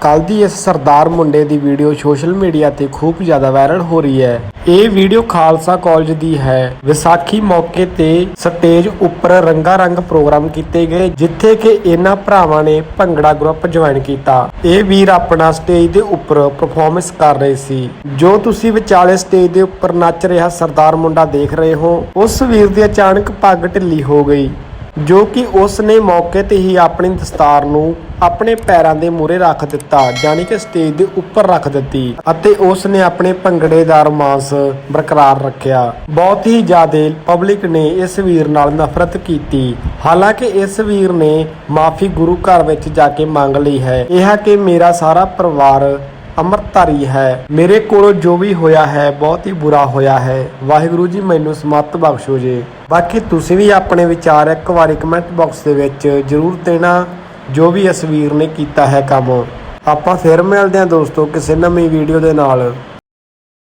ਕੱਲ ਦੀ ਇਸ ਸਰਦਾਰ ਮੁੰਡੇ ਦੀ ਵੀਡੀਓ ਸੋਸ਼ਲ ਮੀਡੀਆ ਤੇ ਖੂਬ ਜ਼ਿਆਦਾ ਵਾਇਰਲ ਹੋ ਰਹੀ ਹੈ। ਇਹ ਵੀਡੀਓ ਖਾਲਸਾ ਕਾਲਜ ਦੀ ਹੈ। ਵਿਸਾਖੀ ਮੌਕੇ ਤੇ ਸਟੇਜ ਉੱਪਰ ਰੰਗਾ ਰੰਗ ਪ੍ਰੋਗਰਾਮ ਕੀਤੇ ਗਏ, ਜਿੱਥੇ ਕਿ ਇਹਨਾਂ ਭਰਾਵਾਂ ਨੇ ਭੰਗੜਾ ਗਰੁੱਪ ਜੁਆਇਨ ਕੀਤਾ। ਇਹ ਵੀਰ ਆਪਣਾ ਸਟੇਜ ਦੇ ਉੱਪਰ ਪਰਫਾਰਮੈਂਸ ਕਰ ਰਹੇ ਸੀ। ਜੋ ਤੁਸੀਂ ਵਿਚਾਲੇ ਸਟੇਜ ਦੇ ਉੱਪਰ ਨੱਚ ਰਿਹਾ ਸਰਦਾਰ ਮੁੰਡਾ ਦੇਖ ਰਹੇ ਹੋ, ਉਸ ਵੀਰ ਦੀ ਅਚਾਨਕ ਪੱਗ ਢਿੱਲੀ ਹੋ ਗਈ। ਜੋ ਕਿ ਉਸ ਨੇ ਮੌਕੇ ਤੇ ਹੀ ਆਪਣੀ ਦਸਤਾਰ ਨੂੰ ਆਪਣੇ ਪੈਰਾਂ ਦੇ ਮੂਹਰੇ ਰੱਖ ਦਿੱਤਾ ਯਾਨੀ ਕਿ ਸਟੇਜ ਦੇ ਉੱਪਰ ਰੱਖ ਦਿੱਤੀ ਅਤੇ ਉਸ ਨੇ ਆਪਣੇ ਭੰਗੜੇ ਦਾ ਰੋਮਾਂਸ ਬਰਕਰਾਰ ਰੱਖਿਆ। ਬਹੁਤ ਹੀ ਜ਼ਿਆਦਾ ਪਬਲਿਕ ਨੇ ਇਸ ਵੀਰ ਨਾਲ ਨਫ਼ਰਤ ਕੀਤੀ। ਹਾਲਾਂਕਿ ਇਸ ਵੀਰ ਨੇ ਮਾਫੀ ਗੁਰੂ ਘਰ ਵਿੱਚ ਜਾ ਕੇ ਮੰਗ ਲਈ ਹੈ। ਇਹ ਹੈ ਕਿ ਮੇਰਾ ਸਾਰਾ ਪਰਿਵਾਰ ਅੰਮ੍ਰਿਤਧਾਰੀ ਹੈ। ਮੇਰੇ ਕੋਲੋਂ ਜੋ ਵੀ ਹੋਇਆ ਹੈ, ਬਹੁਤ ਹੀ ਬੁਰਾ ਹੋਇਆ ਹੈ। ਵਾਹਿਗੁਰੂ ਜੀ ਮੈਨੂੰ ਸਮਤ ਬਖਸ਼ੋ ਜੀ। ਬਾਕੀ ਤੁਸੀਂ ਵੀ ਆਪਣੇ ਵਿਚਾਰ ਇੱਕ ਵਾਰੀ ਕਮੈਂਟ ਬਾਕਸ ਦੇ ਵਿੱਚ ਜਰੂਰ ਦੇਣਾ, ਜੋ ਵੀ ਇਸ ਵੀਰ ਨੇ ਕੀਤਾ ਹੈ ਕੰਮ। ਆਪਾਂ ਫਿਰ ਮਿਲਦੇ ਹਾਂ ਦੋਸਤੋ ਕਿਸੇ ਨਵੀਂ ਵੀਡੀਓ ਦੇ ਨਾਲ।